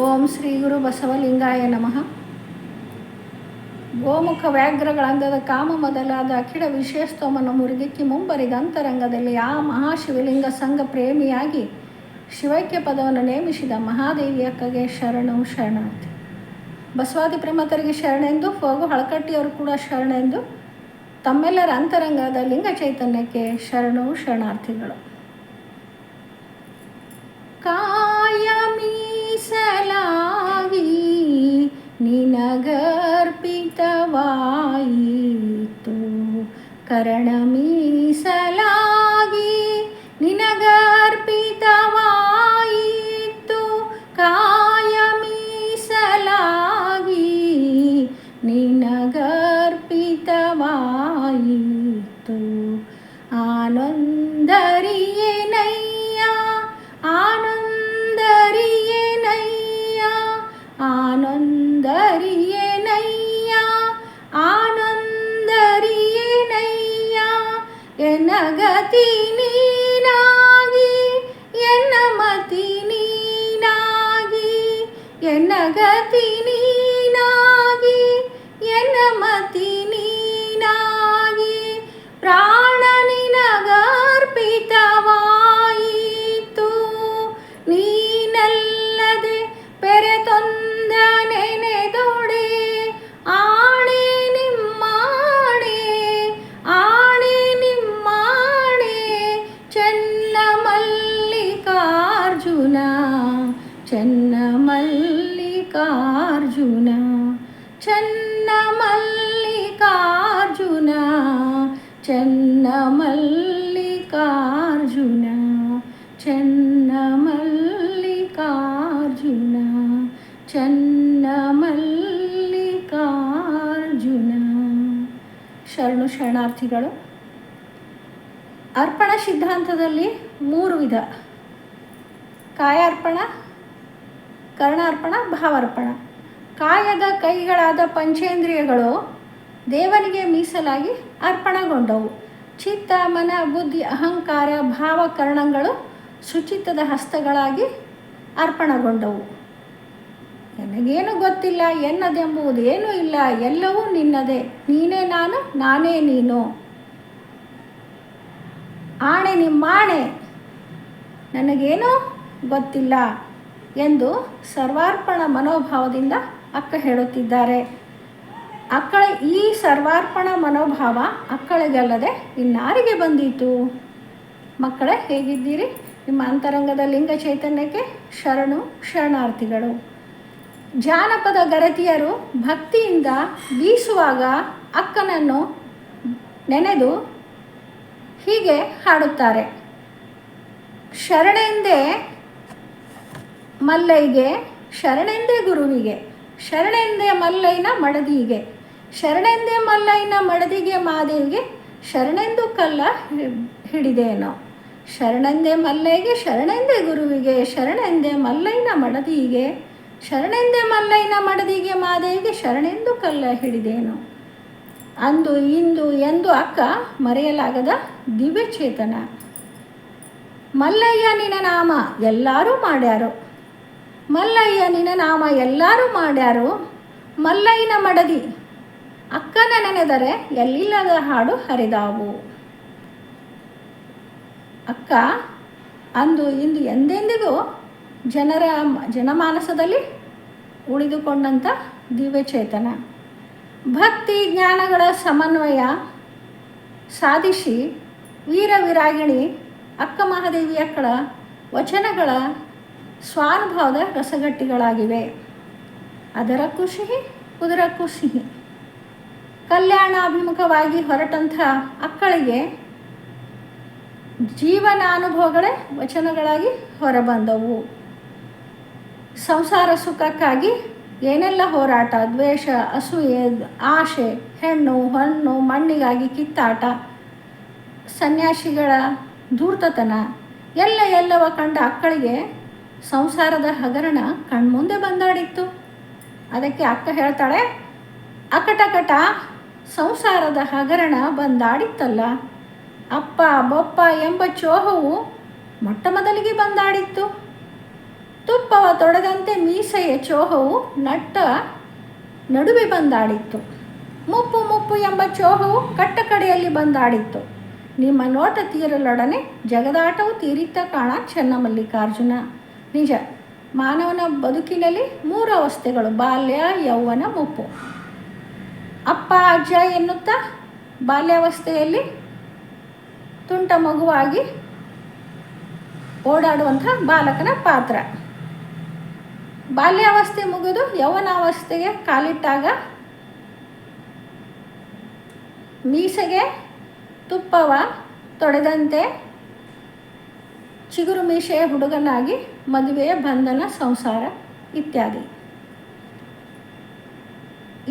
ಓಂ ಶ್ರೀ ಗುರು ಬಸವಲಿಂಗಾಯ ನಮಃ. ಗೋಮುಖ ವ್ಯಾಘ್ರಗಳಂದದ ಕಾಮ ಮೊದಲಾದ ಅಖಿಡ ವಿಶೇಷತ್ವವನ್ನು ಮುರಿದಿಕ್ಕಿ ಮುಂಬರಿದ ಅಂತರಂಗದಲ್ಲಿ ಆ ಮಹಾಶಿವಲಿಂಗ ಸಂಘ ಪ್ರೇಮಿಯಾಗಿ ಶಿವೈಕ್ಯ ಪದವನ್ನು ನೇಮಿಸಿದ ಮಹಾದೇವಿ ಅಕ್ಕಗೆ ಶರಣು ಶರಣಾರ್ಥಿ. ಬಸವಾದಿ ಪ್ರೇಮತರಿಗೆ ಶರಣೆಂದು, ಫೋಗು ಹಳಕಟ್ಟಿಯವರು ಕೂಡ ಶರಣೆಂದು, ತಮ್ಮೆಲ್ಲರ ಅಂತರಂಗದ ಲಿಂಗ ಚೈತನ್ಯಕ್ಕೆ ಶರಣು ಶರಣಾರ್ಥಿಗಳು. ಕಾಯ ಮೀಸಲಾಗಿ ನಿನಗರ್ಪಿತವಾಯಿತು. ಕರ್ಣ ಮೀಸಲಾಗಿ ಮಲ್ಲಿಕಾರ್ಜುನ ಚೆನ್ನ ಮಲ್ಲಿಕಾರ್ಜುನ ಚೆನ್ನ ಮಲ್ಲಿಕಾರ್ಜುನ ಚೆನ್ನ ಮಲ್ಲಿಕಾರ್ಜುನ ಚೆನ್ನ ಮಲ್ಲಿಕಾರ್ಜುನ ಶರಣು ಶರಣಾರ್ಥಿಗಳು, ಅರ್ಪಣ ಸಿದ್ಧಾಂತದಲ್ಲಿ ಮೂರು ವಿಧ. ಕಾಯಾರ್ಪಣ ಕರ್ಣಾರ್ಪಣ, ಭಾವಾರ್ಪಣ. ಕಾಯದ ಕೈಗಳಾದ ಪಂಚೇಂದ್ರಿಯಗಳು ದೇವನಿಗೆ ಮೀಸಲಾಗಿ ಅರ್ಪಣಗೊಂಡವು. ಚಿತ್ತ, ಮನ, ಬುದ್ಧಿ, ಅಹಂಕಾರ, ಭಾವ ಕರ್ಣಗಳು ಶುಚಿತ್ವದ ಹಸ್ತಗಳಾಗಿ ಅರ್ಪಣಗೊಂಡವು. ನನಗೇನು ಗೊತ್ತಿಲ್ಲ, ಎನ್ನದೆಂಬುದು ಏನೂ ಇಲ್ಲ, ಎಲ್ಲವೂ ನಿನ್ನದೇ. ನೀನೇ ನಾನು, ನಾನೇ ನೀನು. ಆಣೆ ನಿಮ್ಮಾಣೆ. ನನಗೇನೂ ಗೊತ್ತಿಲ್ಲ. ಎಂದು ಸರ್ವಾರ್ಪಣ ಮನೋಭಾವದಿಂದ ಅಕ್ಕ ಹೇಳುತ್ತಿದ್ದಾರೆ. ಅಕ್ಕಳ ಈ ಸರ್ವಾರ್ಪಣ ಮನೋಭಾವ ಅಕ್ಕಳಿಗಲ್ಲದೆ ಇನ್ನಾರಿಗೆ ಬಂದಿತು? ಮಕ್ಕಳೇ, ಹೇಗಿದ್ದೀರಿ? ನಿಮ್ಮ ಅಂತರಂಗದ ಲಿಂಗ ಚೈತನ್ಯಕ್ಕೆ ಶರಣು, ಶರಣಾರ್ಥಿಗಳು. ಜಾನಪದ ಗರತಿಯರು ಭಕ್ತಿಯಿಂದ ಬೀಸುವಾಗ ಅಕ್ಕನನ್ನು ನೆನೆದು ಹೀಗೆ ಹಾಡುತ್ತಾರೆ. ಶರಣೆಂದೇ ಮಲ್ಲೈಗೆ ಶರಣೆಂದೇ ಗುರುವಿಗೆ, ಶರಣೆಂದೇ ಮಲ್ಲೈನ ಮಡದಿಗೆ, ಶರಣೆಂದೇ ಮಲ್ಲೈನ ಮಡದಿಗೆ ಮಾದೇವಿಗೆ ಶರಣೆಂದು ಕಲ್ಲ ಹಿಡಿದೇನೋ, ಶರಣೆಂದೇ ಮಲ್ಲೈಗೆ ಶರಣೆಂದೇ ಗುರುವಿಗೆ ಶರಣೆಂದೇ ಮಲ್ಲೈನ ಮಡದಿಗೆ, ಶರಣೆಂದೇ ಮಲ್ಲೈನ ಮಡದಿಗೆ ಮಾದೇವಿಗೆ ಶರಣೆಂದು ಕಲ್ಲ ಹಿಡಿದೇನು. ಅಂದು ಇಂದು ಎಂದು ಅಕ್ಕ ಮರೆಯಲಾಗದ ದಿವ್ಯ ಚೇತನ ಮಲ್ಲಯ್ಯ ನಿನ್ನ ನಾಮ ಎಲ್ಲರೂ ಮಾಡ್ಯಾರು ಮಲ್ಲಯ್ಯ, ನಿನ್ನ ನಾಮ ಎಲ್ಲರೂ ಮಾಡ್ಯಾರು. ಮಲ್ಲಯ್ಯನ ಮಡದಿ, ಅಕ್ಕನ ನೆನೆದರೆ ಎಲ್ಲಿಲ್ಲದ ಹಾಡು ಹರಿದಾವು. ಅಕ್ಕ, ಅಂದು ಇಂದು ಎಂದೆಂದಿಗೂ ಜನರ ಜನಮಾನಸದಲ್ಲಿ ಉಳಿದುಕೊಂಡಂಥ ದಿವ್ಯಚೇತನ. ಭಕ್ತಿ ಜ್ಞಾನಗಳ ಸಮನ್ವಯ ಸಾಧಿಸಿ ವೀರ ವಿರಾಗಿಣಿ ಅಕ್ಕ ಮಹಾದೇವಿಯಕ್ಕಳ ವಚನಗಳ ಸ್ವಾನುಭವದ ರಸಗಟ್ಟಿಗಳಾಗಿವೆ. ಅದರ ಖುಷಿ ಕುದುರ ಖುಷಿ. ಕಲ್ಯಾಣಾಭಿಮುಖವಾಗಿ ಹೊರಟಂಥ ಅಕ್ಕಳಿಗೆ ಜೀವನಾನುಭವಗಳೇ ವಚನಗಳಾಗಿ ಹೊರಬಂದವು. ಸಂಸಾರ ಸುಖಕ್ಕಾಗಿ ಏನೆಲ್ಲ ಹೋರಾಟ, ದ್ವೇಷ, ಅಸೂಯೆ, ಆಶೆ, ಹೆಣ್ಣು, ಹಣ್ಣು, ಮಣ್ಣಿಗಾಗಿ ಕಿತ್ತಾಟ, ಸನ್ಯಾಸಿಗಳ ಧೂರ್ತತನ, ಎಲ್ಲ ಎಲ್ಲವ ಕಂಡ ಅಕ್ಕಳಿಗೆ ಸಂಸಾರದ ಹಗರಣ ಕಣ್ಮುಂದೆ ಬಂದಾಡಿತ್ತು. ಅದಕ್ಕೆ ಅಕ್ಕ ಹೇಳ್ತಾಳೆ, ಅಕಟಕಟ, ಸಂಸಾರದ ಹಗರಣ ಬಂದಾಡಿತ್ತಲ್ಲ. ಅಪ್ಪ, ಬೊಪ್ಪ ಎಂಬ ಚೋಹವು ಮೊಟ್ಟ ಮೊದಲಿಗೆ ಬಂದಾಡಿತ್ತು. ತುಪ್ಪವ ತೊಡೆದಂತೆ ಮೀಸೆಯ ಚೋಹವು ನಟ್ಟ ನಡುವೆ ಬಂದಾಡಿತ್ತು. ಮುಪ್ಪು ಮುಪ್ಪು ಎಂಬ ಚೋಹವು ಕಟ್ಟಕಡೆಯಲ್ಲಿ ಬಂದಾಡಿತ್ತು. ನಿಮ್ಮ ನೋಟ ತೀರಲೊಡನೆ ಜಗದಾಟವು ತೀರಿತ ಕಾಣ ಚೆನ್ನಮಲ್ಲಿಕಾರ್ಜುನ ನಿಜ. ಮಾನವನ ಬದುಕಿನಲ್ಲಿ ಮೂರು ಅವಸ್ಥೆಗಳು, ಬಾಲ್ಯ, ಯೌವನ, ಮುಪ್ಪು. ಅಪ್ಪ, ಅಜ್ಜ ಎನ್ನುತ್ತಾ ಬಾಲ್ಯಾವಸ್ಥೆಯಲ್ಲಿ ತುಂಟ ಮಗುವಾಗಿ ಓಡಾಡುವಂಥ ಬಾಲಕನ ಪಾತ್ರ. ಬಾಲ್ಯಾವಸ್ಥೆ ಮುಗಿದು ಯೌವನಾವಸ್ಥೆಗೆ ಕಾಲಿಟ್ಟಾಗ ಮೀಸೆಗೆ ತುಪ್ಪವ ತೊಡೆದಂತೆ ಚಿಗುರು ಮೀಸೆಯ ಹುಡುಗನಾಗಿ ಮದುವೆಯ ಬಂಧನ, ಸಂಸಾರ ಇತ್ಯಾದಿ.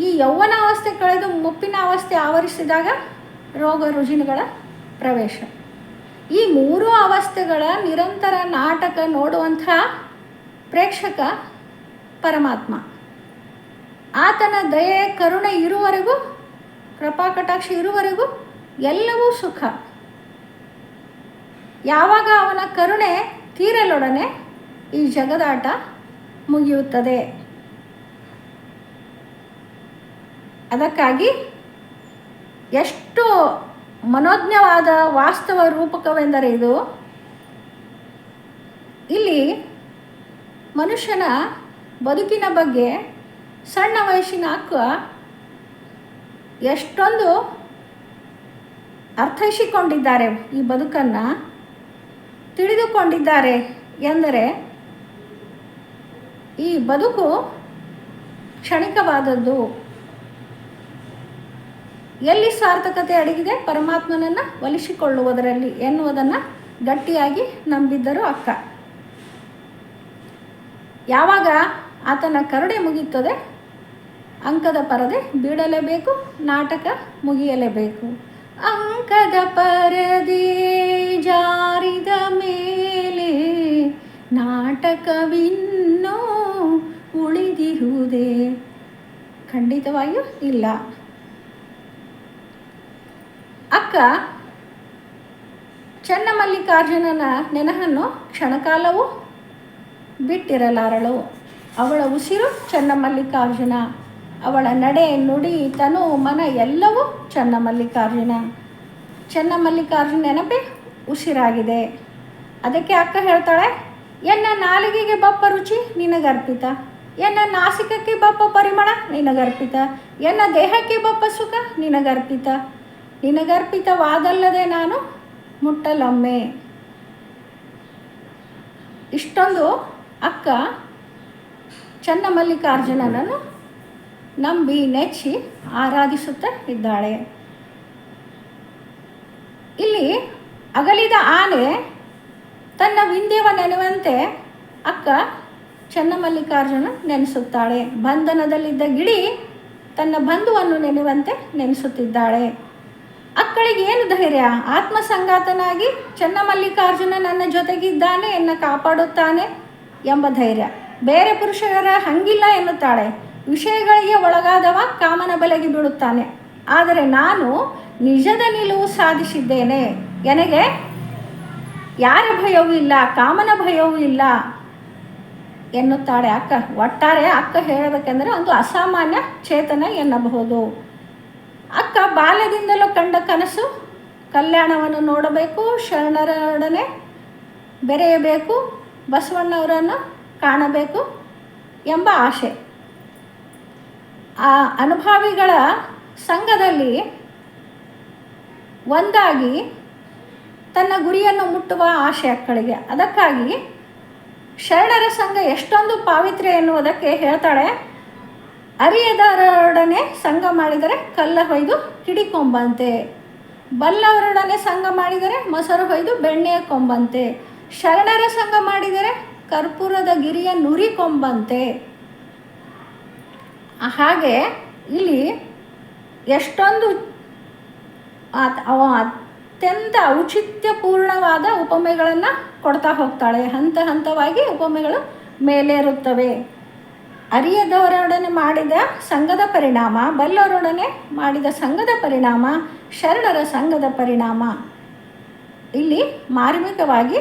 ಈ ಯೌವನಾವಸ್ಥೆ ಕಳೆದು ಮುಪ್ಪಿನ ಅವಸ್ಥೆ ಆವರಿಸಿದಾಗ ರೋಗ ರುಜಿನಗಳ ಪ್ರವೇಶ. ಈ ಮೂರು ಅವಸ್ಥೆಗಳ ನಿರಂತರ ನಾಟಕ ನೋಡುವಂಥ ಪ್ರೇಕ್ಷಕ ಪರಮಾತ್ಮ. ಆತನ ದಯೆ, ಕರುಣೆ ಇರುವವರೆಗೂ ಕೃಪಾಕಟಾಕ್ಷ ಇರುವವರೆಗೂ ಎಲ್ಲವೂ ಸುಖ. ಯಾವಾಗ ಅವನ ಕರುಣೆ ತೀರಲೊಡನೆ ಈ ಜಗದಾಟ ಮುಗಿಯುತ್ತದೆ. ಅದಕ್ಕಾಗಿ ಎಷ್ಟು ಮನೋಜ್ಞವಾದ ವಾಸ್ತವ ರೂಪಕವೆಂದರೆ ಇದು. ಇಲ್ಲಿ ಮನುಷ್ಯನ ಬದುಕಿನ ಬಗ್ಗೆ ಸಣ್ಣ ವಯಸ್ಸಿನ ಅಕ್ಕ ಎಷ್ಟೊಂದು ಅರ್ಥೈಸಿಕೊಂಡಿದ್ದಾರೆ ಈ ಬದುಕನ್ನು, ತಿಳಿದುಕೊಂಡಿದ್ದಾರೆ ಎಂದರೆ ಈ ಬದುಕು ಕ್ಷಣಿಕವಾದದ್ದು. ಎಲ್ಲಿ ಸಾರ್ಥಕತೆ ಅಡಗಿದೆ? ಪರಮಾತ್ಮನನ್ನು ಒಲಿಸಿಕೊಳ್ಳುವುದರಲ್ಲಿ ಎನ್ನುವುದನ್ನು ಗಟ್ಟಿಯಾಗಿ ನಂಬಿದ್ದರು ಅಕ್ಕ. ಯಾವಾಗ ಆತನ ಕರುಣೆ ಮುಗಿಯುತ್ತದೆ? ಅಂಕದ ಪರದೆ ಬೀಳಲೇಬೇಕು, ನಾಟಕ ಮುಗಿಯಲೇಬೇಕು. ಅಂಕದ ಪರದೆ ಜಾರಿದ ಮೇಲೆ ನಾಟಕವಿನ್ನೂ ಉಳಿದಿರುವುದೇ? ಖಂಡಿತವಾಗಿಯೂ ಇಲ್ಲ. ಅಕ್ಕ, ಚನ್ನಮಲ್ಲಿಕಾರ್ಜುನನ ನೆನಹನ್ನು ಕ್ಷಣಕಾಲವೂ ಬಿಟ್ಟಿರಲಾರಳು. ಅವಳ ಉಸಿರು ಚನ್ನಮಲ್ಲಿಕಾರ್ಜುನ, ಅವಳ ನಡೆ ನುಡಿ ತನು ಮನ ಎಲ್ಲವೂ ಚನ್ನಮಲ್ಲಿಕಾರ್ಜುನ. ಚನ್ನಮಲ್ಲಿಕಾರ್ಜುನ ನೆನಪೇ ಉಸಿರಾಗಿದೆ. ಅದಕ್ಕೆ ಅಕ್ಕ ಹೇಳ್ತಾಳೆ, ಎನ್ನ ನಾಲಿಗೆಗೆ ಬಪ್ಪ ರುಚಿ ನಿನಗರ್ಪಿತ? ಎನ್ನ ನಾಸಿಕಕ್ಕೆ ಬಪ್ಪ ಪರಿಮಳ, ನಿನಗರ್ಪಿತ. ಎನ್ನ ದೇಹಕ್ಕೆ ಬಪ್ಪ ಸುಖ, ನಿನಗರ್ಪಿತ. ನಿನಗರ್ಪಿತವಾಗಲ್ಲದೆ ನಾನು ಮುಟ್ಟಲೊಮ್ಮೆ. ಇಷ್ಟೊಂದು ಅಕ್ಕ ಚನ್ನಮಲ್ಲಿಕಾರ್ಜುನನನ್ನು ನಂಬಿ ನೆಚ್ಚಿ ಆರಾಧಿಸುತ್ತ ಇದ್ದಾಳೆ. ಇಲ್ಲಿ ಅಗಲಿದ ಆನೆ ತನ್ನ ವಿಂಧ್ಯವ ನೆನೆವಂತೆ ಅಕ್ಕ ಚನ್ನಮಲ್ಲಿಕಾರ್ಜುನ ನೆನೆಸುತ್ತಾಳೆ. ಬಂಧನದಲ್ಲಿದ್ದ ಗಿಳಿ ತನ್ನ ಬಂಧುವನ್ನು ನೆನೆಯುವಂತೆ ನೆನೆಸುತ್ತಿದ್ದಾಳೆ. ಅಕ್ಕಳಿಗೆ ಏನು ಧೈರ್ಯ? ಆತ್ಮಸಂಗಾತನಾಗಿ ಚನ್ನಮಲ್ಲಿಕಾರ್ಜುನ ನನ್ನ ಜೊತೆಗಿದ್ದಾನೆ ಎನ್ನ ಕಾಪಾಡುತ್ತಾನೆ ಎಂಬ ಧೈರ್ಯ. ಬೇರೆ ಪುರುಷರ ಹಂಗಿಲ್ಲ ಎನ್ನುತ್ತಾಳೆ. ವಿಷಯಗಳಿಗೆ ಒಳಗಾದವ ಕಾಮನ ಬಲೆಗೆ ಬೀಳುತ್ತಾನೆ. ಆದರೆ ನಾನು ನಿಜದ ನಿಲುವು ಸಾಧಿಸಿದ್ದೇನೆ. ನನಗೆ ಯಾರ ಭಯವೂ ಇಲ್ಲ, ಕಾಮನ ಭಯವೂ ಇಲ್ಲ. ಎನ್ನುತ್ತಾಳೆ ಅಕ್ಕ? ಒಟ್ಟಾರೆ ಅಕ್ಕ ಹೇಳಬೇಕೆಂದರೆ ಒಂದು ಅಸಾಮಾನ್ಯ ಚೇತನ ಎನ್ನಬಹುದು. ಅಕ್ಕ ಬಾಲ್ಯದಿಂದಲೂ ಕಂಡ ಕನಸು, ಕಲ್ಯಾಣವನ್ನು ನೋಡಬೇಕು, ಶರಣರೊಡನೆ ಬೆರೆಯಬೇಕು, ಬಸವಣ್ಣವರನ್ನು ಕಾಣಬೇಕು ಎಂಬ ಆಸೆ. ಆ ಅನುಭವಿಗಳ ಸಂಘದಲ್ಲಿ ಒಂದಾಗಿ ತನ್ನ ಗುರಿಯನ್ನು ಮುಟ್ಟುವ ಆಸೆ ಅಕ್ಕಳಿಗೆ. ಅದಕ್ಕಾಗಿ ಶರಣರ ಸಂಘ ಎಷ್ಟೊಂದು ಪಾವಿತ್ರ್ಯ ಎನ್ನುವುದಕ್ಕೆ ಹೇಳ್ತಾಳೆ. ಅರಿಯದವರೊಡನೆ ಸಂಘ ಮಾಡಿದರೆ ಕಲ್ಲ ಹೊಯ್ದು ಕಿಡಿಕೊಂಬಂತೆ ಬಲ್ಲವರೊಡನೆ ಸಂಘ ಮಾಡಿದರೆ ಮೊಸರು ಹೊಯ್ದು ಬೆಣ್ಣೆಯ ಕೊಂಬಂತೆ. ಶರಣರ ಸಂಘ ಮಾಡಿದರೆ ಕರ್ಪೂರದ ಗಿರಿಯ ನುರಿಕೊಂಬಂತೆ ಹಾಗೆ ಇಲ್ಲಿ ಎಷ್ಟೊಂದು ಅತ್ಯಂತ ಔಚಿತ್ಯಪೂರ್ಣವಾದ ಉಪಮೆಗಳನ್ನು ಕೊಡ್ತಾ ಹೋಗ್ತಾಳೆ. ಹಂತ ಹಂತವಾಗಿ ಉಪಮೆಗಳು ಮೇಲೇರುತ್ತವೆ. ಅರಿಯದವರೊಡನೆ ಮಾಡಿದ ಸಂಘದ ಪರಿಣಾಮ, ಬಲ್ಲವರೊಡನೆ ಮಾಡಿದ ಸಂಘದ ಪರಿಣಾಮ, ಶರಣರ ಸಂಘದ ಪರಿಣಾಮ. ಇಲ್ಲಿ ಮಾರ್ಮಿಕವಾಗಿ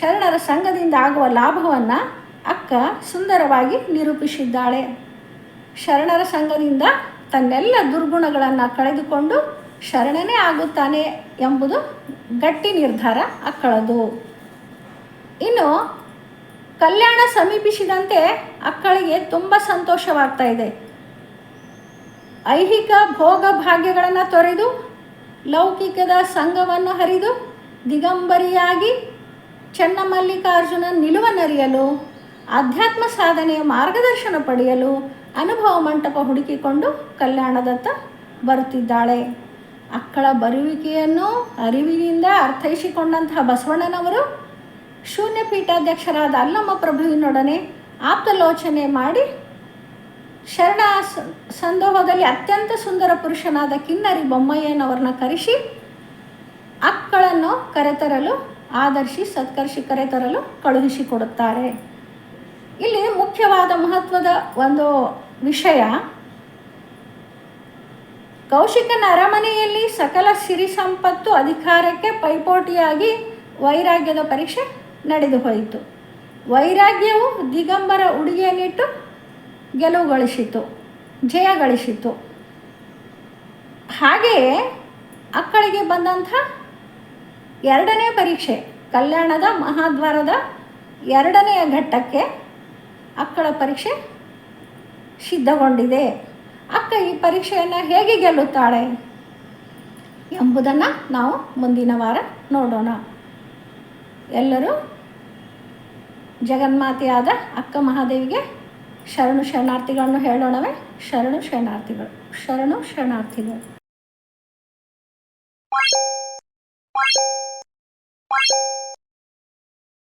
ಶರಣರ ಸಂಘದಿಂದ ಆಗುವ ಲಾಭವನ್ನು ಅಕ್ಕ ಸುಂದರವಾಗಿ ನಿರೂಪಿಸಿದ್ದಾಳೆ. ಶರಣರ ಸಂಘದಿಂದ ತನ್ನೆಲ್ಲ ದುರ್ಗುಣಗಳನ್ನು ಕಳೆದುಕೊಂಡು ಶರಣನೇ ಆಗುತ್ತಾನೆ ಎಂಬುದು ಗಟ್ಟಿ ನಿರ್ಧಾರ ಅಕ್ಕಳದು ಇನ್ನು ಕಲ್ಯಾಣ ಸಮೀಪಿಸಿದಂತೆ ಅಕ್ಕಳಿಗೆ ತುಂಬ ಸಂತೋಷವಾಗ್ತಾ ಇದೆ. ಐಹಿಕ ಭೋಗ ಭಾಗ್ಯಗಳನ್ನು ತೊರೆದು ಲೌಕಿಕದ ಸಂಘವನ್ನು ಹರಿದು ದಿಗಂಬರಿಯಾಗಿ ಚನ್ನಮಲ್ಲಿಕಾರ್ಜುನ ನಿಲುವನರಿಯಲು ಅಧ್ಯಾತ್ಮ ಸಾಧನೆಯ ಮಾರ್ಗದರ್ಶನ ಪಡೆಯಲು ಅನುಭವ ಮಂಟಪ ಹುಡುಕಿಕೊಂಡು ಕಲ್ಯಾಣದತ್ತ ಬರುತ್ತಿದ್ದಾಳೆ. ಅಕ್ಕಳ ಬರುವಿಕೆಯನ್ನು ಅರಿವಿನಿಂದ ಅರ್ಥೈಸಿಕೊಂಡಂತಹ ಬಸವಣ್ಣನವರು ಶೂನ್ಯ ಪೀಠಾಧ್ಯಕ್ಷರಾದ ಅಲ್ಲಮ್ಮ ಪ್ರಭುವಿನೊಡನೆ ಆಪ್ತಲೋಚನೆ ಮಾಡಿ ಶರಣ ಸಂದೋಹದಲ್ಲಿ ಅತ್ಯಂತ ಸುಂದರ ಪುರುಷನಾದ ಕಿನ್ನರಿ ಬೊಮ್ಮಯ್ಯನವರನ್ನ ಕರೆಸಿ ಅಕ್ಕಳನ್ನು ಕರೆತರಲು, ಆದರ್ಶಿ ಸತ್ಕರ್ಷಿ ಕರೆತರಲು ಕಳುಹಿಸಿಕೊಡುತ್ತಾರೆ. ಇಲ್ಲಿ ಮುಖ್ಯವಾದ ಮಹತ್ವದ ಒಂದು ವಿಷಯ ಕೌಶಿಕನ ಅರಮನೆಯಲ್ಲಿ ಸಕಲ ಸಿರಿ ಸಂಪತ್ತು ಅಧಿಕಾರಕ್ಕೆ ಪೈಪೋಟಿಯಾಗಿ ವೈರಾಗ್ಯದ ಪರೀಕ್ಷೆ ನಡೆದು ಹೋಯಿತು. ವೈರಾಗ್ಯವು ದಿಗಂಬರ ಉಡುಗೆಯನ್ನಿಟ್ಟು ಜಯ ಗಳಿಸಿತು ಹಾಗೆಯೇ ಅಕ್ಕಳಿಗೆ ಬಂದಂಥ ಎರಡನೇ ಪರೀಕ್ಷೆ, ಕಲ್ಯಾಣದ ಮಹಾದ್ವಾರದ ಎರಡನೆಯ ಘಟ್ಟಕ್ಕೆ ಅಕ್ಕಳ ಪರೀಕ್ಷೆ ಸಿದ್ಧಗೊಂಡಿದೆ. ಅಕ್ಕ ಈ ಪರೀಕ್ಷೆಯನ್ನು ಹೇಗೆ ಗೆಲ್ಲುತ್ತಾಳೆ ಎಂಬುದನ್ನು ನಾವು ಮುಂದಿನ ವಾರ ನೋಡೋಣ. ಎಲ್ಲರೂ ಜಗನ್ಮಾತೆಯಾದ ಅಕ್ಕ ಮಹಾದೇವಿಗೆ ಶರಣು ಶರಣಾರ್ಥಿಗಳನ್ನು ಹೇಳೋಣವೇ. ಶರಣು ಶರಣಾರ್ಥಿಗಳು. ಶರಣು ಶರಣಾರ್ಥಿಗಳು.